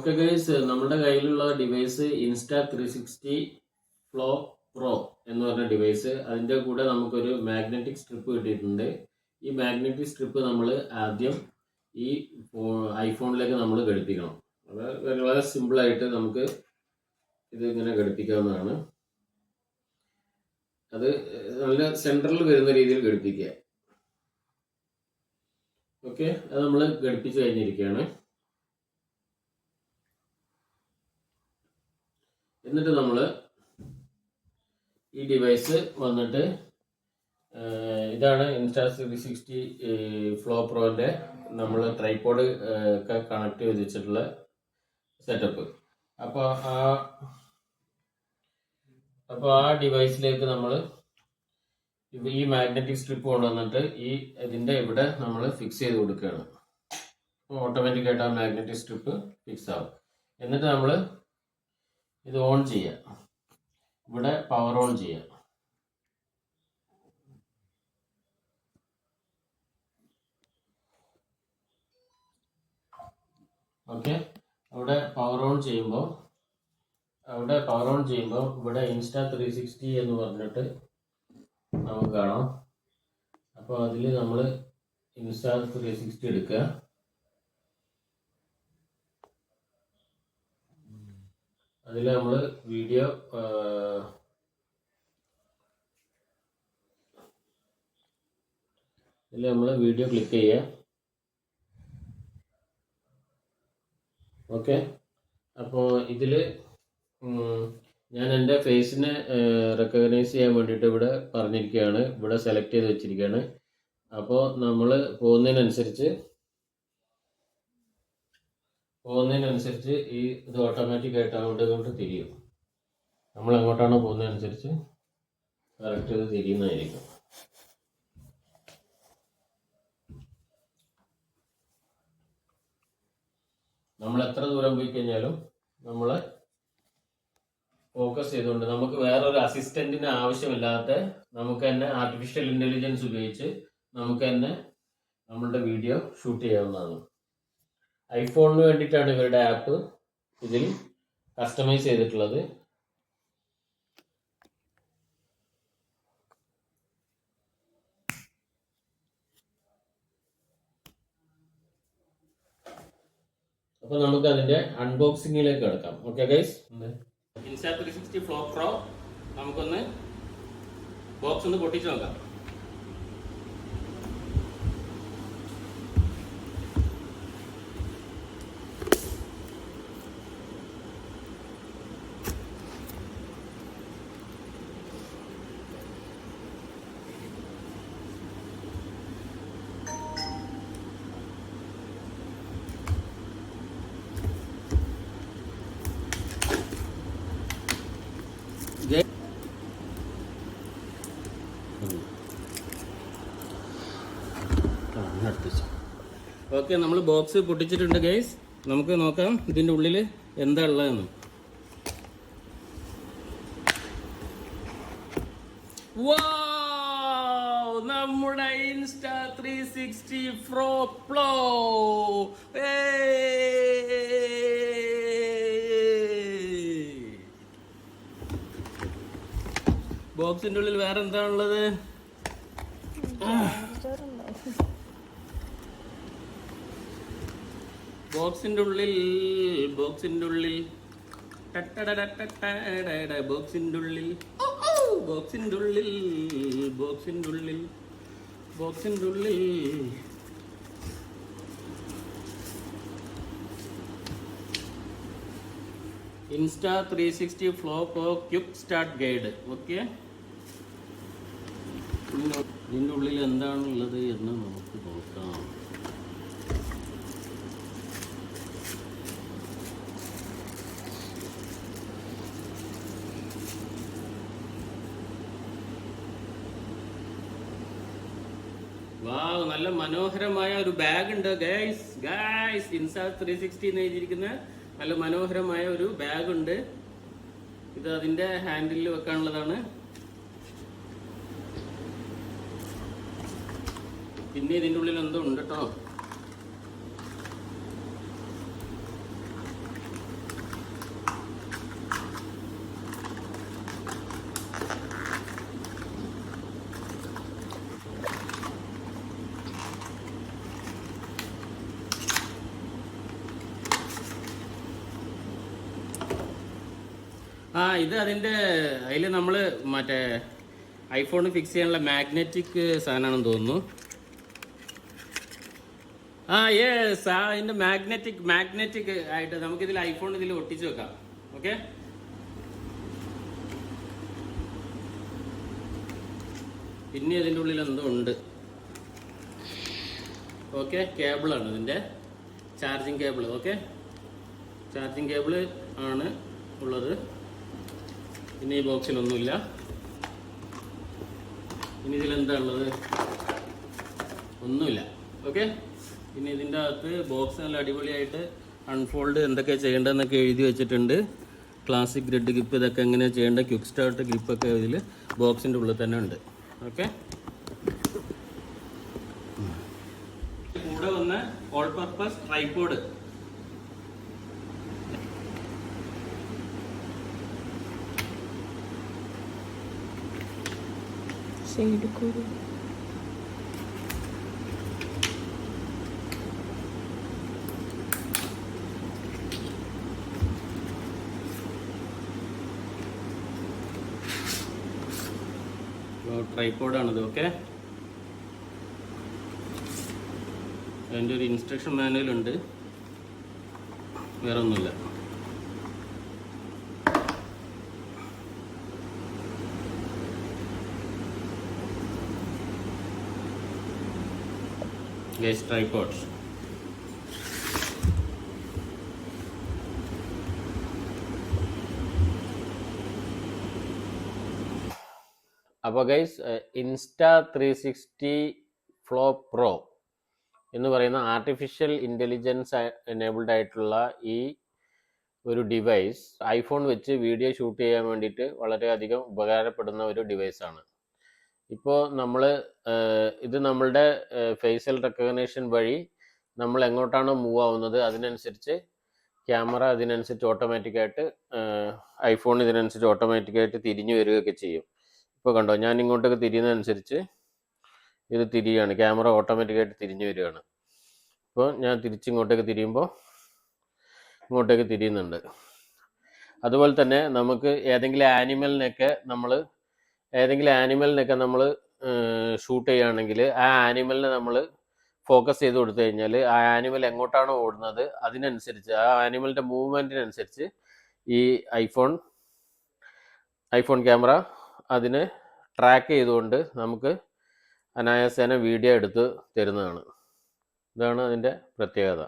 Okay guys നമ്മുടെ കയ്യിലുള്ള device insta three sixty flow pro എന്ന് പറഞ്ഞ ഡിവൈസ് അതിന്റെ കൂടെ നമുക്കൊരു മാഗ്നറ്റിക് സ്ട്രിപ്പ് കിട്ടിയിട്ടുണ്ട്. ഈ മാഗ്നറ്റിക് സ്ട്രിപ്പ് നമ്മൾ ആദ്യം ഈ ഐഫോണിലേക്ക് നമ്മൾ ഘടിപ്പിക്കണം. അത് വളരെ സിമ്പിളായിട്ട് നമുക്ക് ഇത് ഇങ്ങനെ ഘടിപ്പിക്കാവുന്നതാണ്. അത് നല്ല സെൻട്രൽ വരുന്ന രീതിയിൽ ഘടിപ്പിക്കുക. ഓക്കെ അത് നമ്മൾ ഘടിപ്പിച്ച് കഴിഞ്ഞിരിക്കുകയാണ് എന്നിട്ട് നമ്മൾ ഈ ഡിവൈസ് വന്നിട്ട് ഇതാണ് ഇൻസ്റ്റാ ത്രീ സിക്സ്റ്റി ഫ്ലോ പ്രോന്റെ നമ്മൾ ട്രൈപോഡ് ഒക്കെ കണക്ട് ചെയ്ത് വെച്ചിട്ടുള്ള സെറ്റപ്പ് അപ്പോൾ ആ അപ്പോൾ ആ ഡിവൈസിലേക്ക് നമ്മൾ ഈ മാഗ്നറ്റിക് സ്ട്രിപ്പ് കൊണ്ടുവന്നിട്ട് ഈ ഇതിന്റെ ഇവിടെ നമ്മൾ ഫിക്സ് ചെയ്ത് കൊടുക്കുകയാണ്. അപ്പോൾ ഓട്ടോമാറ്റിക്കായിട്ട് ആ മാഗ്നറ്റിക് സ്ട്രിപ്പ് ഫിക്സ് ആവും. എന്നിട്ട് നമ്മൾ ഇത് ഓൺ ചെയ്യുക ഇവിടെ പവർ ഓൺ ചെയ്യാം. ഓക്കെ അവിടെ പവർ ഓൺ ചെയ്യുമ്പോൾ അവിടെ പവർ ഓൺ ചെയ്യുമ്പോൾ ഇവിടെ ഇൻസ്റ്റാ ത്രീ സിക്സ്റ്റി എന്ന് പറഞ്ഞിട്ട് നമുക്ക് കാണാം. അപ്പോൾ അതിൽ നമ്മൾ ഇൻസ്റ്റാ ത്രീ സിക്സ്റ്റി എടുക്കുക. അതിൽ നമ്മൾ വീഡിയോ ഇതിൽ നമ്മൾ വീഡിയോ ക്ലിക്ക് ചെയ്യുക ഓക്കെ അപ്പോൾ ഇതിൽ ഞാൻ എന്റെ ഫേസിനെ റെക്കഗ്നൈസ് ചെയ്യാൻ വേണ്ടിയിട്ട് ഇവിടെ പറഞ്ഞിരിക്കുകയാണ്. ഇവിടെ സെലക്ട് ചെയ്ത് വെച്ചിരിക്കുകയാണ്. അപ്പോൾ നമ്മൾ പോകുന്നതിനനുസരിച്ച് പോകുന്നതിനനുസരിച്ച് ഈ ഇത് ഓട്ടോമാറ്റിക് ആയിട്ട് അങ്ങോട്ട് ഇങ്ങോട്ട് തിരിയും. നമ്മൾ എങ്ങോട്ടാണോ പോകുന്നതനുസരിച്ച് കറക്റ്റ് ഇത് തിരിയുന്നതായിരിക്കും. നമ്മൾ എത്ര ദൂരം പോയി കഴിഞ്ഞാലും നമ്മൾ ഫോക്കസ് ചെയ്തുകൊണ്ട് നമുക്ക് വേറൊരു അസിസ്റ്റന്റിന് ആവശ്യമില്ലാത്ത നമുക്ക് തന്നെ ആർട്ടിഫിഷ്യൽ ഇന്റലിജൻസ് ഉപയോഗിച്ച് നമുക്ക് തന്നെ നമ്മളുടെ വീഡിയോ ഷൂട്ട് ചെയ്യാവുന്നതാണ്. ഐഫോണിന് വേണ്ടിയിട്ടാണ് ഇവരുടെ ആപ്പ് ഇതിൽ കസ്റ്റമൈസ് ചെയ്തിട്ടുള്ളത്. അപ്പൊ നമുക്ക് അതിന്റെ അൺബോക്സിംഗിലേക്ക് കിടക്കാം. Okay guys insta three sixty flow pro നമുക്കൊന്ന് ബോക്സ് ഒന്ന് പൊട്ടിച്ച് നോക്കാം. ഓക്കെ നമ്മൾ ബോക്സ് പൊട്ടിച്ചിട്ടുണ്ട് ഗൈസ് നമുക്ക് നോക്കാം ഇതിന്റെ ഉള്ളിൽ എന്താ ഉള്ളതെന്ന്! നമ്മുടെ ഇൻസ്റ്റാ ത്രീ സിക്സ്റ്റി ഫ്രോ പ്ലോ ബോക്സിന്റെ ഉള്ളിൽ വേറെ എന്താണുള്ളത് ബോക്സിന്റെ ഉള്ളിൽ ബോക്സിന്റെ ഉള്ളിൽ. ബോക്സിന്റെ ഉള്ളിൽ. ബോക്സിന്റെ ഉള്ളിൽ ബോക്സിന്റെ ഉള്ളിൽ ബോക്സിന്റെ ഉള്ളിൽ. Insta three sixty flow for quick start guide. Okay? ഇതിന്റെ ഉള്ളിൽ എന്താണുള്ളത് എന്ന് നമുക്ക് നോക്കാം. വാവ് നല്ല മനോഹരമായ ഒരു ബാഗ് ഉണ്ട് guys guys insta three sixty എഴുതിയിരിക്കുന്ന നല്ല മനോഹരമായ ഒരു ബാഗ് ഉണ്ട് ഇത് അതിന്റെ ഹാൻഡിലിൽ വെക്കാനുള്ളതാണ്. പിന്നെ ഇതിന്റെ ഉള്ളിൽ എന്തോ ഉണ്ട് കേട്ടോ ആ ഇത് അതിന്റെ അതിൽ നമ്മൾ മറ്റേ ഐഫോൺ ഫിക്സ് ചെയ്യാനുള്ള മാഗ്നറ്റിക് സാധനമാണെന്ന് തോന്നുന്നു. ആ യെസ് ആ അതിന്റെ മാഗ്നറ്റിക് മാഗ്നറ്റിക് ആയിട്ട് നമുക്ക് ഇതിൽ ഐഫോൺ ഇതിൽ ഒട്ടിച്ചു വെക്കാം. ഓക്കെ പിന്നെ ഇതിന്റെ ഉള്ളിൽ എന്തോ ഉണ്ട്. ഓക്കെ ആണ് ഇതിന്റെ charging cable okay charging cable ആണ് ഉള്ളത്. പിന്നെ ഈ ബോക്സിലൊന്നുമില്ല ഇനി ഇതിലെന്താ ഉള്ളത്? ഒന്നുമില്ല. ഓക്കെ പിന്നെ ഇതിന്റെ അകത്ത് ബോക്സ് നല്ല അടിപൊളിയായിട്ട് അൺഫോൾഡ് എന്തൊക്കെ ചെയ്യേണ്ടതെന്നൊക്കെ എഴുതി വെച്ചിട്ടുണ്ട്. ക്ലാസിക് ഗ്രിഡ് ഗ്രിപ്പ് ഇതൊക്കെ എങ്ങനെയാണ് ചെയ്യേണ്ട ക്യുക്ക് സ്റ്റാർട്ട് ഗ്രിപ്പൊക്കെ ഇതിൽ ബോക്സിന്റെ ഉള്ളിൽ തന്നെ ഉണ്ട്. ഓക്കെ കൂടെ വന്ന് ഓൾ പർപ്പസ് ട്രൈപോഡ് സൈഡ് കൂടി ട്രൈപോഡാണിത് ഓക്കെ അതിന്റെ ഒരു ഇൻസ്ട്രക്ഷൻ മാനുവലുണ്ട് വേറെ ഒന്നുമില്ല ഗൈസ് ട്രൈപോഡ്സ് അപ്പോൾ guys insta three sixty flow pro എന്ന് പറയുന്ന ആർട്ടിഫിഷ്യൽ ഇന്റലിജൻസ് എനേബിൾഡ് ആയിട്ടുള്ള ഈ ഒരു ഡിവൈസ് ഐഫോൺ വെച്ച് വീഡിയോ ഷൂട്ട് ചെയ്യാൻ വേണ്ടിയിട്ട് വളരെയധികം ഉപകാരപ്പെടുന്ന ഒരു ഡിവൈസാണ് ഇപ്പോൾ നമ്മൾ ഇത് നമ്മളുടെ ഫേഷ്യൽ റെക്കഗ്നേഷൻ വഴി നമ്മൾ എങ്ങോട്ടാണോ മൂവ് ആവുന്നത് അതിനനുസരിച്ച് ക്യാമറ അതിനനുസരിച്ച് ഓട്ടോമാറ്റിക്കായിട്ട് ഐഫോൺ ഇതിനനുസരിച്ച് ഓട്ടോമാറ്റിക്കായിട്ട് തിരിഞ്ഞു വരികയൊക്കെ ചെയ്യും. ഇപ്പോൾ കണ്ടോ ഞാൻ ഇങ്ങോട്ടൊക്കെ തിരിയുന്നതനുസരിച്ച് ഇത് തിരിയുകയാണ് ക്യാമറ ഓട്ടോമാറ്റിക്കായിട്ട് തിരിഞ്ഞു വരികയാണ്. ഇപ്പോൾ ഞാൻ തിരിച്ചിങ്ങോട്ടേക്ക് തിരിയുമ്പോൾ ഇങ്ങോട്ടേക്ക് തിരിയുന്നുണ്ട്. അതുപോലെ തന്നെ നമുക്ക് ഏതെങ്കിലും ആനിമലിനൊക്കെ നമ്മൾ ഏതെങ്കിലും ആനിമലിനൊക്കെ നമ്മൾ ഷൂട്ട് ചെയ്യുകയാണെങ്കിൽ ആ ആനിമലിനെ നമ്മൾ ഫോക്കസ് ചെയ്ത് കൊടുത്തു കഴിഞ്ഞാൽ ആ ആനിമൽ എങ്ങോട്ടാണോ ഓടുന്നത് അതിനനുസരിച്ച് ആ ആനിമലിന്റെ മൂവ്മെന്റിനനുസരിച്ച് ഈ ഐഫോൺ ഐഫോൺ ക്യാമറ അതിന് ട്രാക്ക് ചെയ്തുകൊണ്ട് നമുക്ക് അനായാസേന വീഡിയോ എടുത്ത് തരുന്നതാണ്. ഇതാണ് അതിന്റെ പ്രത്യേകത.